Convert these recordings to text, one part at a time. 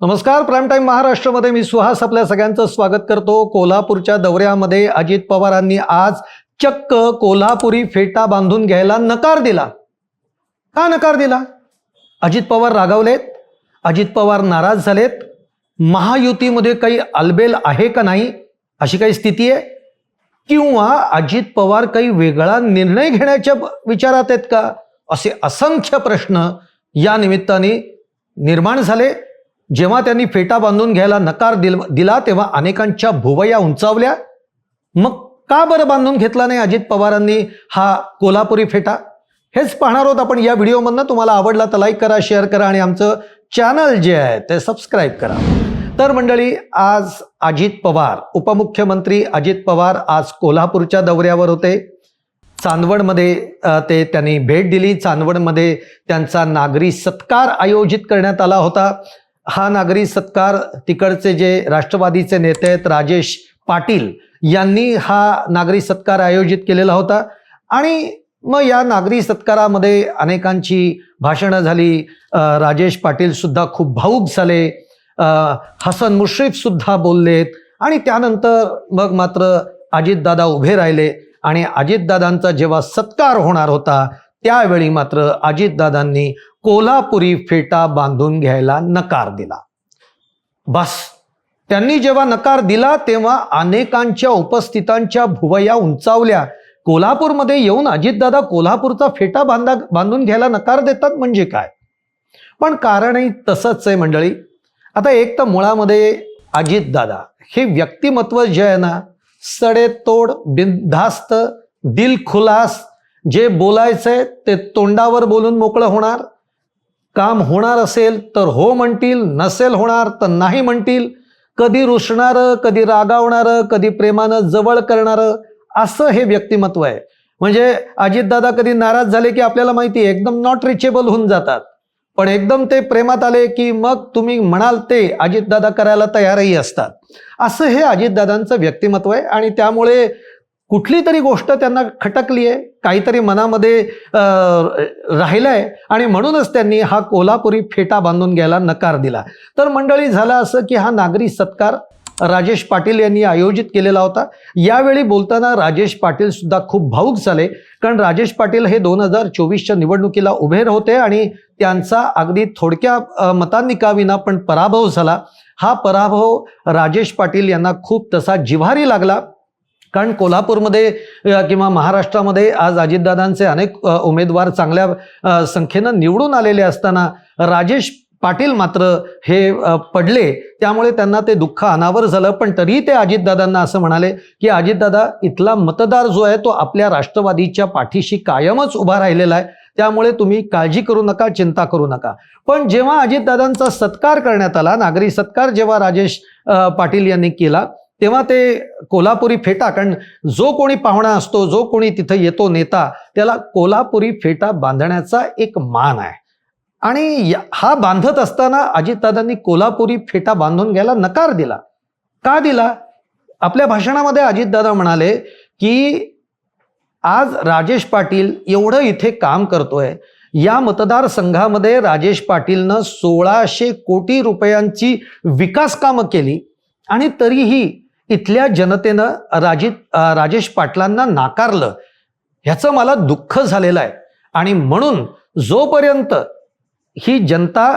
नमस्कार prime time महाराष्ट्रामध्ये मी सुहास आपल्या सगळ्यांचं स्वागत करतो. कोल्हापूरच्या दौऱ्यामध्ये अजित पवारांनी आज चक्क कोल्हापुरी फेटा बांधून घ्यायला नकार दिला. का नकार दिला? अजित पवार रागावलेत अजित पवार नाराज झालेत. महायुतीमध्ये काही अलबेल आहे का नाही अशी काही स्थिती आहे? किंवा अजित पवार काही वेगळा निर्णय घेण्याच्या विचारात आहेत का? असे असंख्य प्रश्न या निमित्ताने निर्माण झाले. जेव्हा त्यांनी फेटा बांधून घ्यायला नकार दिल दिला तेव्हा अनेकांच्या भुवया उंचावल्या. मग का बरं बांधून घेतला नाही अजित पवारांनी हा कोल्हापुरी फेटा? हेच पाहणार आहोत आपण या व्हिडिओमधनं. तुम्हाला आवडला तर लाईक करा शेअर करा आणि आमचं चॅनल जे आहे ते सबस्क्राईब करा. तर मंडळी आज अजित पवार उपमुख्यमंत्री अजित पवार आज कोल्हापूरच्या दौऱ्यावर होते. चांदवडमध्ये ते त्यांनी भेट दिली. चांदवडमध्ये त्यांचा नागरी सत्कार आयोजित करण्यात आला होता. हा नागरी सत्कार तिकडचे जे राष्ट्रवादीचे नेते आहेत राजेश पाटील यांनी हा नागरी सत्कार आयोजित केलेला होता. आणि मग या नागरी सत्कारामध्ये अनेकांची भाषणं झाली. राजेश पाटील सुद्धा खूप भाऊक झाले. हसन मुश्रीफ सुद्धा बोललेत. आणि त्यानंतर मग मात्र अजितदादा उभे राहिले. आणि अजितदादांचा जेव्हा सत्कार होणार होता त्यावेळी मात्र अजितदादांनी कोल्हापुरी फेटा बांधून घ्यायला नकार दिला. बस. त्यांनी जेव्हा नकार दिला तेव्हा अनेकांच्या उपस्थितांच्या भुवया उंचावल्या. कोल्हापूरमध्ये येऊन अजितदादा कोल्हापूरचा फेटा बांधा बांधून घ्यायला नकार देतात म्हणजे काय? पण कारणही तसंच आहे मंडळी. आता एक तर मुळामध्ये अजितदादा हे व्यक्तिमत्व जे आहे ना सडेतोड बिनधास्त दिलखुलास जे बोलायचंय ते तोंडावर बोलून मोकळं होणार. काम होणार असेल तर हो म्हणतील नसेल होणार तर नाही म्हणतील. कधी रुसणारं कधी रागावणारं कधी प्रेमानं जवळ करणारं असं हे व्यक्तिमत्व आहे. म्हणजे अजितदादा कधी नाराज झाले की आपल्याला माहिती आहे एकदम नॉट रिचेबल होऊन जातात. पण एकदम ते प्रेमात आले की मग तुम्ही म्हणाल ते अजितदादा करायला तयारही असतात. असं हे अजितदादांचं व्यक्तिमत्व आहे आणि त्यामुळे कुठली तरी गोष्ट त्यांना खटकली आहे काहीतरी मनामध्ये राहिलं आहे आणि म्हणूनच त्यांनी हा कोल्हापुरी फेटा बांधून घ्यायला नकार दिला. तर मंडळी झालं असं की हा नागरी सत्कार राजेश पाटील यांनी आयोजित केलेला होता. यावेळी बोलताना राजेश पाटील सुद्धा खूप भाऊक झाले कारण राजेश पाटील हे दोन हजार चोवीसच्या निवडणुकीला उभे होते आणि त्यांचा अगदी थोडक्या मतांनी का विना पण पराभव झाला. हा पराभव राजेश पाटील यांना खूप तसा जिव्हारी लागला. कारण कोल्हापूरमध्ये किंवा महाराष्ट्रामध्ये आज अजितदादांचे अनेक उमेदवार चांगल्या संख्येनं निवडून आलेले असताना राजेश पाटील मात्र हे पडले. त्यामुळे त्यांना ते दुःख अनावर झालं. पण तरीही ते अजितदादांना असं म्हणाले की अजितदादा इथला मतदार जो आहे तो आपल्या राष्ट्रवादीच्या पाठीशी कायमच उभा राहिलेला आहे. त्यामुळे तुम्ही काळजी करू नका चिंता करू नका. पण जेव्हा अजितदादांचा सत्कार करण्यात आला नागरी सत्कार जेव्हा राजेश पाटील यांनी केला तेव्हा ते कोल्हापुरी फेटा कारण जो कोणी पाहुणा असतो जो कोणी तिथं येतो नेता त्याला कोल्हापुरी फेटा बांधण्याचा एक मान आहे. आणि हा बांधत असताना अजितदादांनी कोल्हापुरी फेटा बांधून घ्यायला नकार दिला. का दिला? आपल्या भाषणामध्ये अजितदादा म्हणाले की आज राजेश पाटील एवढं इथे काम करतोय. या मतदारसंघामध्ये राजेश पाटीलनं सोळाशे कोटी रुपयांची विकास कामं केली आणि तरीही इथल्या जनतेनं राजित राजेश पाटलांना नाकारलं. ह्याचं मला दुःख झालेलं आहे. आणि म्हणून जोपर्यंत ही जनता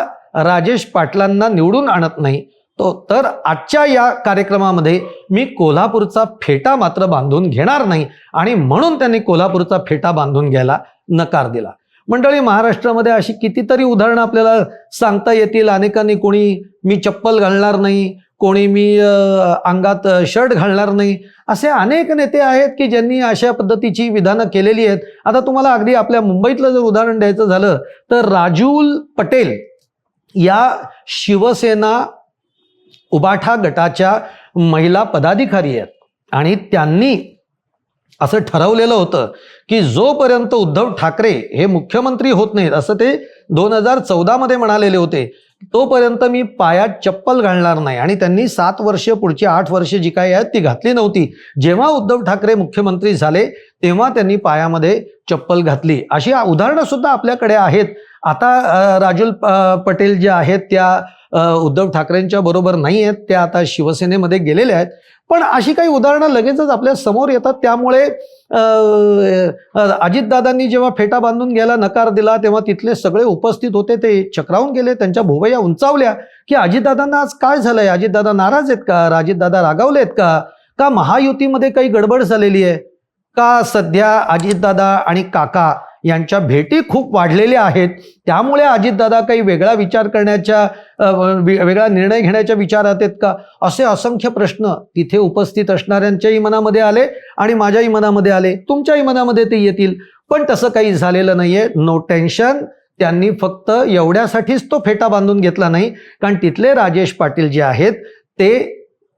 राजेश पाटलांना निवडून आणत नाही तो तर आजच्या या कार्यक्रमामध्ये मी कोल्हापूरचा फेटा मात्र बांधून घेणार नाही आणि म्हणून त्यांनी कोल्हापूरचा फेटा बांधून घ्यायला नकार दिला. मंडळी महाराष्ट्रामध्ये अशी कितीतरी उदाहरणं आपल्याला सांगता येतील. अनेकांनी कोणी मी चप्पल घालणार नाही कोणी मी अंगात शर्ट घालणार नाही. असे अनेक नेते आहेत की ज्यांनी अशा पद्धतीची विधानं केलेली आहेत. आता तुम्हाला अगदी आपल्या मुंबईतलं जर उदाहरण द्यायचं झालं तर राजूल पटेल या शिवसेना उबाठा गटाच्या महिला पदाधिकारी आहेत. आणि त्यांनी असं ठरवलेलं होतं की जोपर्यंत उद्धव ठाकरे हे मुख्यमंत्री होत नाहीत असं ते दोन हजार चौदामध्ये म्हणालेले होते तोपर्यंत मी पायात चप्पल घालणार नाही. आणि त्यांनी सात वर्ष पुढची आठ वर्ष जी काही आहेत ती घातली नव्हती. जेव्हा उद्धव ठाकरे मुख्यमंत्री झाले तेव्हा त्यांनी पायामध्ये चप्पल घातली. अशी उदाहरणं सुद्धा आपल्याकडे आहेत. आता राजूल राजुल पटेल जे आहेत त्या उद्धव ठाकरेंच्या बरोबर नाही आहेत त्या आता शिवसेनेमध्ये गेलेल्या आहेत. पण अशी काही उदाहरणं लगेचच आपल्यासमोर येतात. त्यामुळे अजितदादांनी जेव्हा फेटा बांधून घ्यायला नकार दिला तेव्हा तिथले सगळे उपस्थित होते. ते चक्रावून गेले त्यांच्या भोवया उंचावल्या. की अजितदादांना आज काय झालंय? अजितदादा नाराज आहेत का? अजितदादा रागावलेत का? का महायुतीमध्ये काही गडबड झालेली आहे? का सध्या अजितदादा आणि काका यांच्या भेटी खूप वाढलेल्या आहेत. त्यामुळे अजितदादा काही वेगळा विचार करण्याच्या वेगळा निर्णय घेण्याच्या विचारात आहेत का? असे असंख्य प्रश्न तिथे उपस्थित असणाऱ्यांच्याही मनामध्ये आले आणि माझ्याही मनामध्ये आले. तुमच्याही मनामध्ये ते येतील. पण तसं काही झालेलं नाहीये. नो टेन्शन त्यांनी फक्त एवढ्यासाठीच तो फेटा बांधून घेतला नाही. कारण तिथले राजेश पाटील जे आहेत ते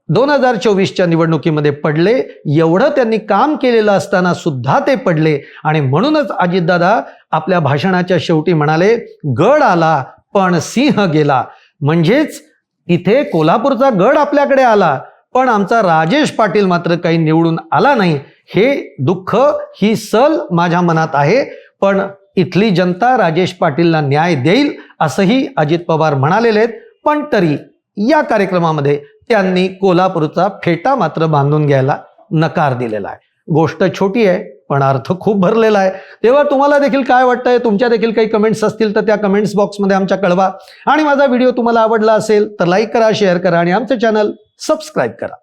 दोन हजार चोवीसच्या निवडणुकीमध्ये पडले एवढं त्यांनी काम केलेलं असताना सुद्धा ते पडले. आणि म्हणूनच अजितदादा आपल्या भाषणाच्या शेवटी म्हणाले गड आला पण सिंह गेला. म्हणजेच इथे कोल्हापूरचा गड आपल्याकडे आला पण आमचा राजेश पाटील मात्र काही निवडून आला नाही. हे दुःख ही सल माझ्या मनात आहे पण इथली जनता राजेश पाटीलला न्याय देईल असंही अजित पवार म्हणालेले आहेत. पण तरी या कार्यक्रमामध्ये त्यांनी कोल्हापूरचा फेटा मात्र बांधून घ्यायला नकार दिलेला आहे. गोष्ट छोटी आहे पण अर्थ खूप भरलेला आहे. तेव्हा तुम्हाला देखील काय वाटतंय? तुमच्या देखील काही कमेंट्स असतील तर त्या कमेंट्स बॉक्समध्ये आमच्या कळवा. आणि माझा व्हिडिओ तुम्हाला आवडला असेल तर लाईक करा शेअर करा आणि आमचं चॅनल सबस्क्राईब करा.